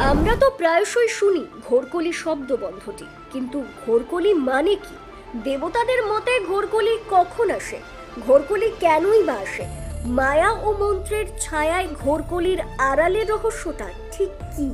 আমরা তো প্রায়শই শুনি ঘোরকলি শব্দ বন্ধটি, কিন্তু ঘোরকলি মানে কি? দেবতাদের মতে ঘোরকলি কখন আসে? ঘোরকলি কেনই বা আসে? মায়া ও মন্ত্রের ছায়ায় ঘোরকলির আড়ালে রহস্যটা ঠিক কি?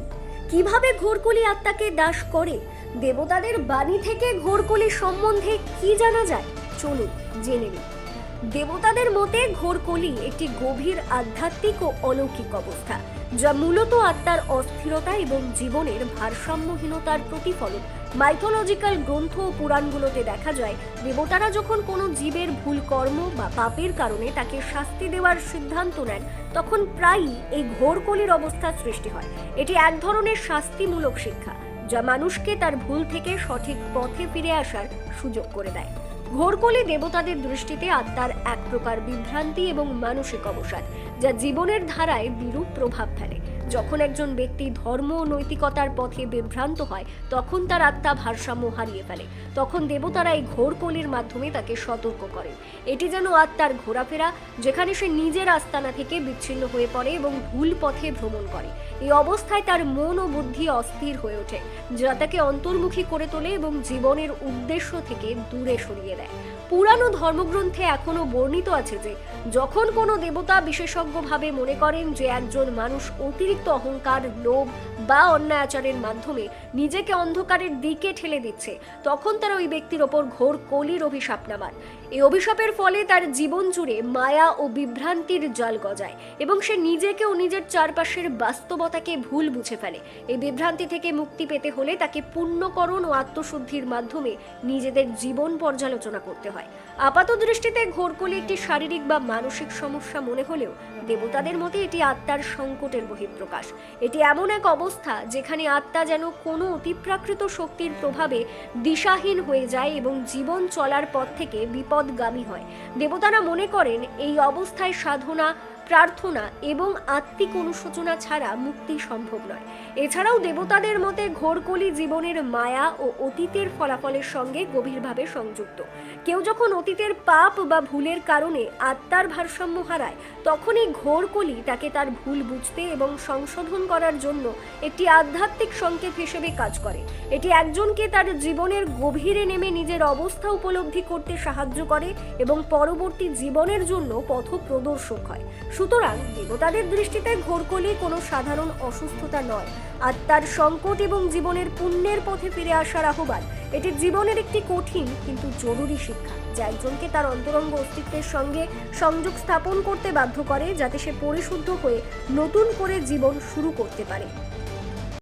কীভাবে ঘোরকলি আত্মাকে দাস করে? দেবতাদের বাণী থেকে ঘোরকলি সম্বন্ধে কি জানা যায়? চলুন জেনে নিই। দেবতাদের মতে ঘোরকলি একটি গভীর আধ্যাত্মিক ও অলৌকিক অবস্থা, যা মূলত আত্মার অস্থিরতা এবং জীবনের ভারসাম্যহীনতার প্রতিফলন। মাইথোলজিক্যাল গ্রন্থ ও পুরাণগুলোতে দেখা যায়, দেবতারা যখন কোনো জীবের ভুল কর্ম বা পাপের কারণে তাকে শাস্তি দেওয়ার সিদ্ধান্ত নেন, তখন প্রায়ই এই ঘোরকলির অবস্থা সৃষ্টি হয়। এটি এক ধরনের শাস্তিমূলক শিক্ষা, যা মানুষকে তার ভুল থেকে সঠিক পথে ফিরে আসার সুযোগ করে দেয়। ঘোরকলি দেবতাদের দৃষ্টিতে আত্মার এক প্রকার বিভ্রান্তি এবং মানসিক অবসাদ, যা জীবনের ধারায় বিরূপ প্রভাব ফেলে। যখন একজন ব্যক্তি ধর্ম ও নৈতিকতার পথে বিভ্রান্ত হয়, তখন তার আত্মা ভারসাম্য হারিয়ে ফেলে। তখন দেবতারা এই ঘোরকলির মাধ্যমে তাকে সতর্ক করেন। এটি যেন আত্মার ঘোরাফেরা, যেখানে সে নিজের আস্তানা থেকে বিচ্ছিন্ন হয়ে পড়ে এবং ভুল পথে ভ্রমণ করে। এই অবস্থায় তার মন ও বুদ্ধি অস্থির হয়ে ওঠে, যা তাকে অন্তর্মুখী করে তোলে এবং জীবনের উদ্দেশ্য থেকে দূরে সরিয়ে দেয়। পুরানো ধর্মগ্রন্থে এখনও বর্ণিত আছে যে, যখন কোনো দেবতা বিশেষজ্ঞভাবে মনে করেন যে একজন মানুষ অতিরিক্ত অহংকার, লোভ বা অন্যায় আচারের মাধ্যমে নিজেকে অন্ধকারের দিকে ঠেলে দিচ্ছে। তখন তারা ওই ব্যক্তির ওপর ঘোর কলির অভিশাপ নামান এই অভিশাপের ফলে তার জীবন জুড়ে মায়া ও বিভ্রান্তির জাল গজায় এবং সে নিজেকে ও নিজের চারপাশের বাস্তবতাকে ভুল বুঝে ফেলে। এই বিভ্রান্তি থেকে মুক্তি পেতে হলে তাকে পুণ্যকরণ ও আত্মশুদ্ধির মাধ্যমে নিজেদের জীবন পর্যালোচনা করতে হয়। আপাত দৃষ্টিতে ঘোরকলি একটি শারীরিক বা মানসিক সমস্যা মনে হলেও দেবতাদের মতে এটি আত্মার সংকটের বহিঃপ্রকাশ। এটি এমন এক অবস্থা যেখানে আত্মা যেন কোনো অতিপ্রাকৃত শক্তির প্রভাবে দিশাহীন হয়ে যায় এবং জীবন চলার পথ থেকে বিপদগামী হয়। দেবতারা মনে করেন এই অবস্থায় সাধনা প্রার্থনা এবং আত্মিক অনুশোচনা ছাড়া মুক্তি সম্ভব নয়। এছাড়াও দেবতাদের মতে ঘোরকলি জীবনের মায়া ও অতীতের ফলাফলের সঙ্গে গভীরভাবে সংযুক্ত। কেউ যখন অতীতের পাপ বা ভুলের কারণে আত্মার ভারসাম্য হারায়, তখনই ঘোরকলি তাকে তার ভুল বুঝতে এবং সংশোধন করার জন্য একটি আধ্যাত্মিক সংকেত হিসেবে কাজ করে। এটি একজনকে তার জীবনের গভীরে নেমে নিজের অবস্থা উপলব্ধি করতে সাহায্য করে এবং পরবর্তী জীবনের জন্য পথ প্রদর্শক হয়। সুতরাং দেবতাদের দৃষ্টিতে ঘোরকলি কোনো সাধারণ অসুস্থতা নয় আত্মার সংকট এবং জীবনের পুণ্যের পথে ফিরে আসার আহ্বান, এটি জীবনের একটি কঠিন কিন্তু জরুরি শিক্ষা, যা একজনকে তার অন্তরঙ্গ অস্তিত্বের সঙ্গে সংযোগ স্থাপন করতে বাধ্য করে, যাতে সে পরিশুদ্ধ হয়ে নতুন করে জীবন শুরু করতে পারে।